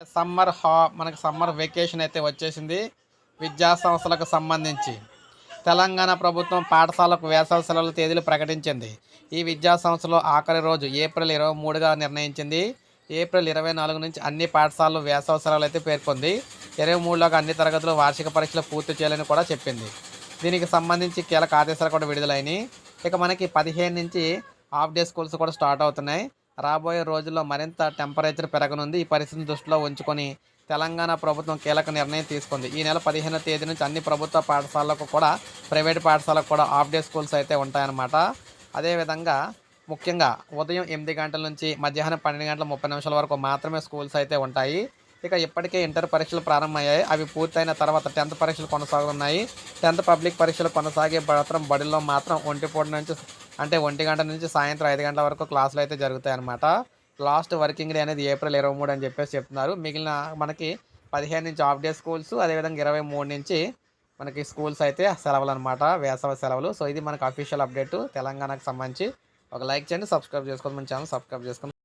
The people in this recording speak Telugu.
సమ్మర్ హా మనకు సమ్మర్ వెకేషన్ అయితే వచ్చేసింది. విద్యా సంస్థలకు సంబంధించి. తెలంగాణ ప్రభుత్వం పాఠశాలకు వేసవి సెలవుల తేదీలు ప్రకటించింది. ఈ విద్యా సంస్థలో ఆఖరి రోజు ఏప్రిల్ ఇరవై మూడుగా నిర్ణయించింది. ఏప్రిల్ ఇరవై నాలుగు నుంచి అన్ని పాఠశాలలు వేసవి సెలవులు అయితే పేర్కొంది. ఇరవై మూడులోగా అన్ని తరగతులు వార్షిక పరీక్షలు పూర్తి చేయాలని కూడా చెప్పింది. దీనికి సంబంధించి కీలక ఆదేశాలు కూడా విడుదలైనవి ఇక మనకి పదిహేను నుంచి హాఫ్ డే స్కూల్స్ కూడా స్టార్ట్ అవుతున్నాయి. రాబోయే రోజుల్లో మరింత టెంపరేచర్ పెరగనుంది. ఈ పరిస్థితిని దృష్టిలో ఉంచుకొని తెలంగాణ ప్రభుత్వం కీలక నిర్ణయం తీసుకుంది. ఈ నెల పదిహేనో తేదీ నుంచి అన్ని ప్రభుత్వ పాఠశాలలకు కూడా ప్రైవేట్ పాఠశాలకు కూడా హాఫ్ డే స్కూల్స్ అయితే ఉంటాయన్నమాట. అదేవిధంగా ముఖ్యంగా ఉదయం ఎనిమిది గంటల నుంచి మధ్యాహ్నం పన్నెండు గంటల ముప్పై నిమిషాల వరకు మాత్రమే స్కూల్స్ అయితే ఉంటాయి. ఇక ఇప్పటికే ఇంటర్ పరీక్షలు ప్రారంభమయ్యాయి. అవి పూర్తయిన తర్వాత టెన్త్ పరీక్షలు కొనసాగుతున్నాయి. టెన్త్ పబ్లిక్ పరీక్షలు కొనసాగే మాత్రం బడిలో మాత్రం ఒంటిపూట నుంచి అంటే ఒంటి గంట నుంచి సాయంత్రం ఐదు గంటల వరకు క్లాసులు అయితే జరుగుతాయి అన్నమాట లాస్ట్ వర్కింగ్ డే అనేది ఏప్రిల్ ఇరవై మూడు అని చెప్పేసి చెప్తున్నారు. మిగిలిన మనకి పదిహేను నుంచి హాఫ్ డే స్కూల్స్ అదేవిధంగా ఇరవై మూడు నుంచి మనకి స్కూల్స్ అయితే సెలవులు అనమాట వేసవి సెలవులు. సో ఇది మనకు అఫీషియల్ అప్డేట్ తెలంగాణకు సంబంధించి ఒక లైక్ చేయండి సబ్స్క్రైబ్ చేసుకోండి. మన ఛానల్ సబ్స్క్రైబ్ చేసుకోండి.